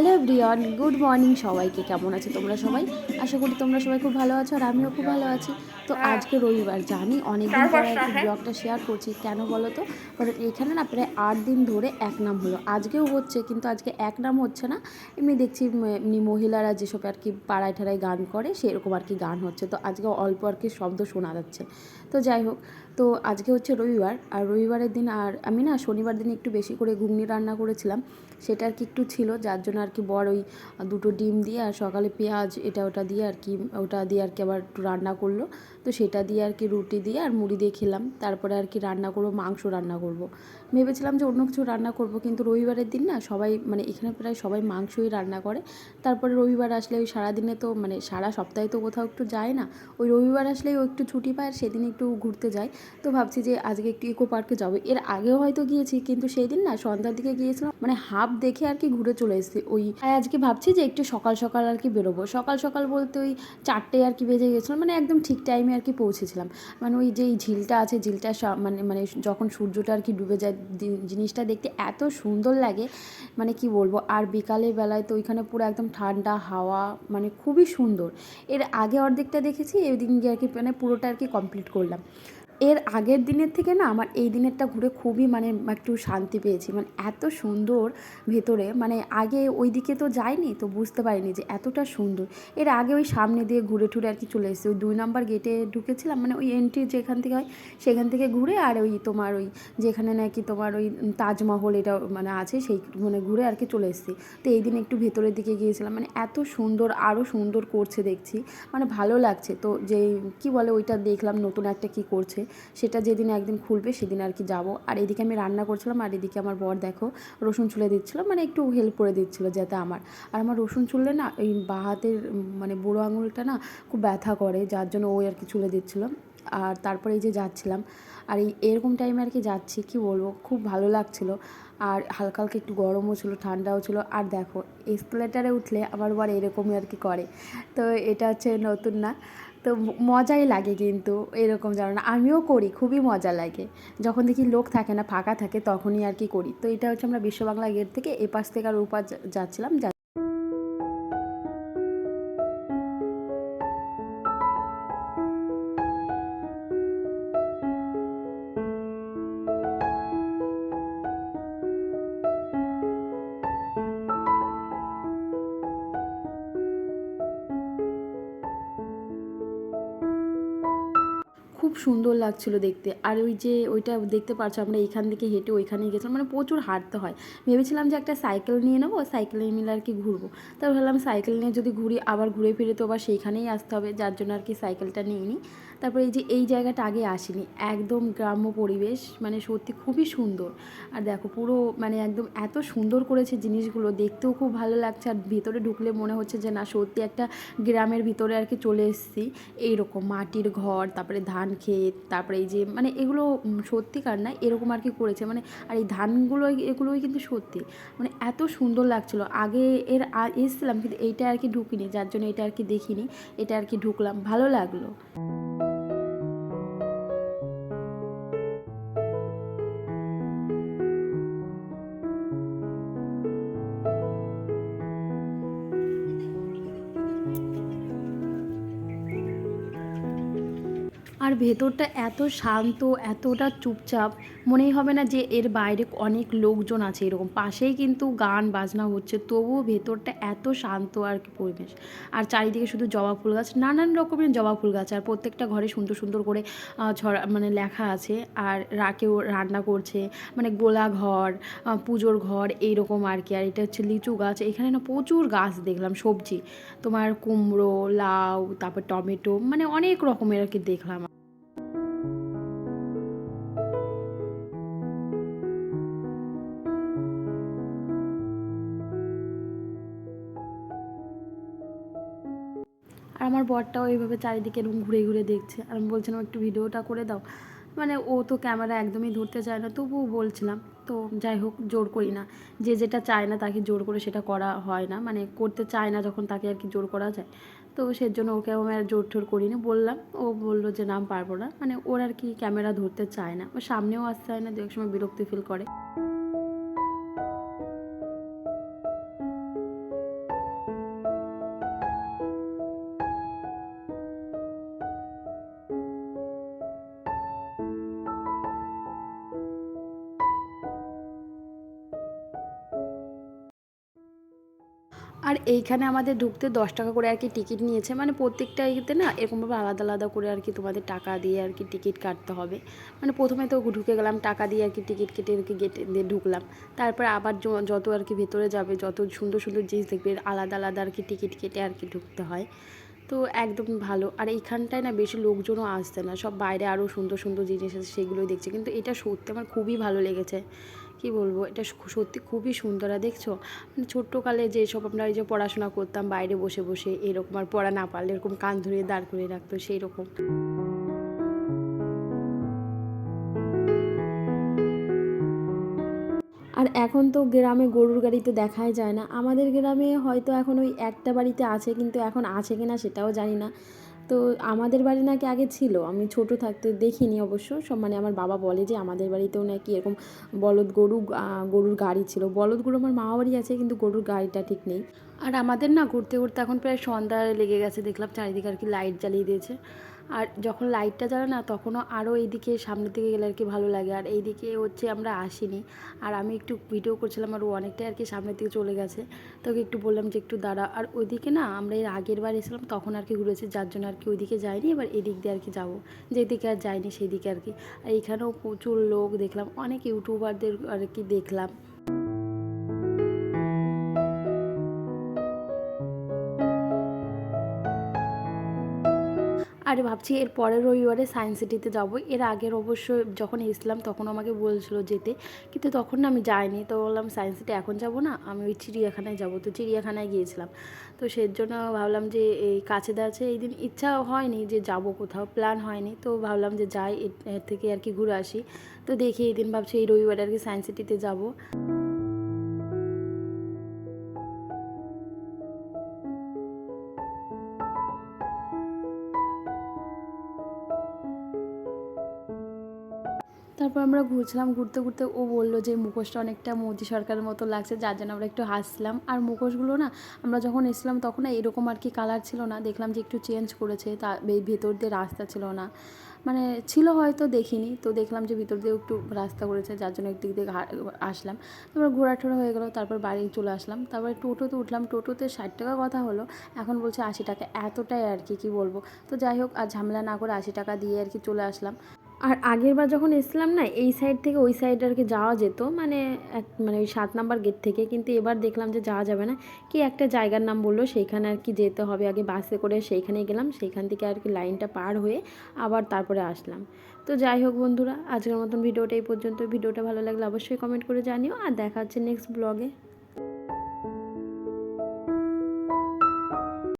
Hello everyone good morning সবাইকে। কেমন আছে তোমরা সবাই? আশা করি তোমরা সবাই খুব ভালো আছো আর আমিও খুব ভালো আছি। তো আজকে রবিবার জানি অনেকদিন পরে একটু ব্লগটা শেয়ার করছি কেন বলো তো? কারণ এখানে না প্রায় আট দিন ধরে এক নাম হলো। আজকেও হচ্ছে কিন্তু আজকে এক নাম হচ্ছে না। এমনি দেখছি এমনি মহিলারা যেসব আর কি পাড়ায় ঠাড়ায় গান করে সেরকম আর কি গান হচ্ছে। তো আজকে অল্প আর কি শব্দ শোনা যাচ্ছে। তো যাই হোক তো আজকে হচ্ছে রবিবার, আর রবিবারের দিন আর আমি না শনিবার দিন একটু বেশি করে ঘুগনি রান্না করেছিলাম। সেটা আর কি একটু ছিল, যার জন্য আর কি বড় ওই দুটো ডিম দিয়ে আর সকালে পেঁয়াজ এটা ওটা দিয়ে আর কি, ওটা দিয়ে আর কি আবার একটু রান্না করল। তো সেটা দিয়ে আর কি রুটি দিয়ে আর মুড়ি দিয়ে খেলাম। তারপরে আর কি রান্না করব, মাংস রান্না করব। ভেবেছিলাম যে অন্য কিছু রান্না করব, কিন্তু রবিবারের দিন না সবাই মানে এখানে প্রায় সবাই মাংসই রান্না করে। তারপরে রবিবার আসলে ওই সারাদিনে তো মানে সারা সপ্তাহে তো কোথাও একটু যায় না। ওই রবিবার আসলেই ও একটু ছুটি পায়, আর সেদিন একটু ঘুরতে যায়। তো ভাবছি যে আজকে একটু ইকো পার্কে যাব। এর আগেও হয়তো গিয়েছি, কিন্তু সেই দিন না সন্ধ্যার দিকে গিয়েছিলাম মানে হাফ দেখে আর কি ঘুরে চলে এসেছি। ওই আজকে ভাবছি যে একটু সকাল সকাল আর কি বেরোবো। সকাল সকাল বলতে ওই চারটে আর কি বেজে গেছিল মানে একদম ঠিক টাইমে আর কি পৌঁছেছিলাম। মানে ওই যে ঝিলটা আছে, ঝিলটা মানে মানে যখন সূর্যটা আর কি ডুবে যায় জিনিসটা দেখতে এত সুন্দর লাগে মানে কি বলব, আর বিকালের বেলায় তো ওইখানে পুরো একদম ঠান্ডা হাওয়া মানে খুবই সুন্দর। এর আগে অর্ধেকটা দেখেছি এই দিন গিয়ে আর কি মানে পুরোটা আর কি কমপ্লিট করলাম। এর আগের দিনের থেকে না আমার এই দিনেরটা ঘুরে খুবই মানে একটু শান্তি পেয়েছি। মানে এত সুন্দর ভেতরে। মানে আগে ওই দিকে তো যাইনি তো বুঝতে পারিনি যে এতটা সুন্দর। এর আগে ওই সামনে দিয়ে ঘুরে টুরে আর কি চলে এসেছি। ওই দুই নাম্বার গেটে ঢুকেছিলাম। মানে ওই এন্ট্রি যেখান থেকে হয় সেখান থেকে ঘুরে আর ওই তোমার ওই যেখানে নাকি তোমার ওই তাজমহল এটা মানে আছে সেই মানে ঘুরে আর কি চলে এসেছি। তো এই দিন একটু ভেতরের দিকে গিয়েছিলাম। মানে এত সুন্দর আরও সুন্দর করছে দেখছি। মানে ভালো লাগছে। তো যে কি বলে ওইটা দেখলাম নতুন একটা কি করছে। সেটা যেদিন একদিন খুলবে সেদিন আর কি যাব। আর এদিকে আমি রান্না করছিলাম, আর এদিকে আমার বর দেখো রসুন ছুলে দিচ্ছিল মানে একটু হেল্প করে দিচ্ছিল যাতে আমার। আর আমার রসুন ছুললে না এই বাঁ হাতের মানে বুড়ো আঙুলটা না খুব ব্যথা করে, যার জন্য ওই আর কি ছুলে দিচ্ছিল। আর তারপরে এই যে যাচ্ছিলাম, আর এই এরকম টাইমে আর কি যাচ্ছি, কি বলব? খুব ভালো লাগছিল। আর হালকা হালকা একটু গরমও ছিল, ঠান্ডাও ছিল। আর দেখো এসকেলেটারে উঠলে আমার বর এরকমই আর কি করে। তো এটা হচ্ছে নতুন না। তো মজাই লাগে কিন্তু এরকম জানো না। আমিও করি, খুবই মজা লাগে। যখন দেখি লোক থাকে না, ফাঁকা থাকে, তখনই আর কি করি। তো এটা হচ্ছে আমরা বিশ্ব বাংলা গেট থেকে এপাশ থেকে আর যা- যাচ্ছিলাম সুন্দর লাগছিল দেখতে। আর ওই যে ওইটা দেখতে পারছ, আমরা এখান থেকে হেঁটে ওইখানে গেছিলাম। মানে প্রচুর হাঁটতে হয়। ভেবেছিলাম যে একটা সাইকেল নিয়ে নেব, সাইকেলে মিলে আর কি ঘুরবো। তারপর ভাবলাম সাইকেল নিয়ে যদি ঘুরি, আবার ঘুরে ফিরে তো আবার সেইখানেই আসতে হবে। যার জন্য আর কি সাইকেলটা নিয়ে নিই তারপরে এই যে এই জায়গাটা আগে আসেনি, একদম গ্রাম্য পরিবেশ মানে সত্যি খুবই সুন্দর। আর দেখো পুরো মানে একদম এত সুন্দর করেছে জিনিসগুলো, দেখতেও খুব ভালো লাগছে। আর ভিতরে ঢুকলে মনে হচ্ছে যে না, সত্যি একটা গ্রামের ভিতরে আর কি চলে এসেছি। এইরকম মাটির ঘর, তারপরে ধান ক্ষেত, তারপরে এই যে মানে এগুলো সত্যিকার না, এরকম আর কি করেছে। মানে আর এই ধানগুলো এগুলোই কিন্তু সত্যি। মানে এত সুন্দর লাগছিল। আগে এর এসেছিলাম কিন্তু এইটা আর কি ঢুকিনি, যার জন্য এটা আর কি দেখিনি। এটা আর কি ঢুকলাম। ভালো লাগল। আর ভেতরটা এত শান্ত, এতটা চুপচাপ, মনেই হবে না যে এর বাইরে অনেক লোকজন আছে এরকম। পাশেই কিন্তু গান, বাজনা হচ্ছে, তবুও ভেতরটা এত শান্ত আর কি পরিবেশ। আর চারিদিকে শুধু জবা ফুল গাছ, নানান রকমের জবা ফুল গাছ, আর প্রত্যেকটা ঘরে সুন্দর সুন্দর করে ছড়া মানে লেখা আছে। আর রা- কেউ রান্না করছে মানে গোলা ঘর পুজোর ঘর, এইরকম আর কি। আর এটা হচ্ছে লিচু গাছ, এখানে না প্রচুর গাছ দেখলাম, সবজি। তোমার কুমড়ো, লাউ, তারপর টমেটো মানে অনেক রকমের আর কি দেখলাম। আমার বরটাও এইভাবে চারিদিকে এরকম ঘুরে ঘুরে দেখছে। আর আমি বলছিলাম, একটু ভিডিওটা করে দাও। মানে ও তো ক্যামেরা একদমই ধরতে চায় না, তবুও বলছিলাম, তো যাই হোক, জোর করি না। যে যেটা চায় না তাকে জোর করে সেটা করা হয় না মানে করতে চায় না যখন তাকে আর কি জোর করা যায়। তো সেজন্য ওকে আমি আর জোর ঠোর করিনি, বললাম, ও বলল যে নাম পারব না। মানে ওর আর কি ক্যামেরা ধরতে চায় না সামনেও আসতে চায় না দু এক সময় বিরক্তি ফিল করে। আর এইখানে আমাদের ঢুকতে দশ টাকা করে আর কি টিকিট নিয়েছে। মানে প্রত্যেকটা ইয়েতে না এরকমভাবে আলাদা আলাদা করে আর কি তোমাদের টাকা দিয়ে আর কি টিকিট কাটতে হবে। মানে প্রথমে তো ঢুকে গেলাম, টাকা দিয়ে আর কি টিকিট কেটে আর কি গেটে, দিয়ে ঢুকলাম। তারপরে আবার যত আর কি ভেতরে যাবে, যত সুন্দর সুন্দর জিনিস দেখবে, আলাদা আলাদা আর কি টিকিট কেটে আর কি ঢুকতে হয়। তো একদম ভালো। আর এইখানটায় না বেশি লোকজনও আসছে না, সব বাইরে আরও সুন্দর সুন্দর জিনিস আছে, সেগুলোই দেখছে। কিন্তু এটা সত্যি আমার খুবই ভালো লেগেছে। কি বলব? এটা সত্যি খুবই সুন্দর। আর দেখছ মানে ছোট্টকালে যেসব আমরা এই যে পড়াশোনা করতাম, বাইরে বসে বসে এরকম আর পড়া না পারলে এরকম কান ধরে দাঁড় করে রাখতো সেই রকম আর এখন তো গ্রামে গরুর গাড়ি তো দেখাই যায় না। আমাদের গ্রামে হয়তো এখন ওই একটা বাড়িতে আছে, কিন্তু এখন আছে কিনা সেটাও জানি না। তো আমাদের বাড়ি নাকি আগে ছিল। আমি ছোট থাকতে দেখিনি অবশ্য। সব মানে আমার বাবা বলে যে আমাদের বাড়িতেও নাকি এরকম বলদ গরু গরুর গাড়ি ছিল। বলদ গরু আমার মামা বাড়ি আছে কিন্তু গরুর গাড়িটা ঠিক নেই। আর আমাদের না ঘুরতে ঘুরতে এখন প্রায় সন্ধ্যা লেগে গেছে। দেখলাম চারিদিকে আর কি লাইট জ্বালিয়ে দিয়েছে। আর যখন লাইটটা জ্বালে না, তখনও আরও এইদিকে সামনের দিকে গেলে আর কি ভালো লাগে। আর এইদিকে হচ্ছে আমরা আসিনি। আর আমি একটু ভিডিও করছিলাম আর ও অনেকটাই আর কি সামনের দিকে চলে গেছে। তোকে একটু বললাম যে একটু দাঁড়া। আর ওইদিকে না আমরা এর আগের বার এসেছিলাম, তখন আর কি ঘুরেছি, যার জন্য আর কি ওইদিকে যাইনি। এবার এদিক দিয়ে আর কি যাব। যেদিকে আর যাইনি সেই দিকে আর কি। আর এইখানেও প্রচুর লোক দেখলাম, অনেক ইউটিউবারদের আর কি দেখলাম। আর ভাবছি এর পরের রবিবারে সায়েন্স সিটিতে যাব। এর আগের অবশ্য যখন এসলাম তখন আমাকে বলছিল যেতে। কিন্তু তখন না আমি যাইনি। তো বললাম সায়েন্স সিটি এখন যাব না? আমি ওই চিড়িয়াখানায় যাব। তো চিড়িয়াখানায় গিয়েছিলাম। তো সেই জন্য ভাবলাম যে এই কাছে আছে এই দিন ইচ্ছা হয়নি যে যাব কোথাও প্ল্যান হয়নি। তো ভাবলাম যে যাই, এর থেকে আর কি ঘুরে আসি। তো দেখি এই দিন ভাবছি এই রবিবারে আর কি সায়েন্স সিটিতে যাব। তারপর আমরা ঘুরছিলাম, ঘুরতে ঘুরতে ও বলল যে মুখোশটা অনেকটা মোদি সরকারের মতো লাগছে, যার জন্য আমরা একটু হাসছিলাম। আর মুখোশগুলো না, আমরা যখন এসলাম তখন না এরকম আর কি কালার ছিল না, দেখলাম যে একটু চেঞ্জ করেছে, তা ভেতর দিয়ে রাস্তা ছিল না। মানে ছিল হয়তো, দেখিনি, তো দেখলাম যে ভিতর দিয়ে একটু রাস্তা করেছে, যার জন্য একদিক দিয়ে আসলাম। তারপর ঘোরা টোরা হয়ে গেলো, তারপর বাড়ি চলে আসলাম। তারপরে টোটোতে উঠলাম, টোটোতে ষাট টাকা কথা হলো, এখন বলছে আশি টাকা, এতটাই আর কি, কী বলব? তো যাই হোক, আর ঝামেলা না করে আশি টাকা দিয়ে আর কি চলে আসলাম। আর আগের বার যখন এসলাম না, এই সাইড থেকে ওই সাইড আর কি যাওয়া যেত। মানে এক মানে ওই সাত নাম্বার গেট থেকে। কিন্তু এবার দেখলাম যে যাওয়া যাবে না। কি একটা জায়গার নাম বলল, সেইখানে আর কি যেতে হবে। আগে বাসে করে সেইখানে গেলাম। সেইখান থেকে আর কি লাইনটা পার হয়ে আবার তারপরে আসলাম। তো যাই হোক বন্ধুরা, আজকের মতন ভিডিওটা এই পর্যন্ত ভিডিওটা ভালো লাগলে অবশ্যই কমেন্ট করে জানিও। আর দেখা হচ্ছে নেক্সট ব্লগে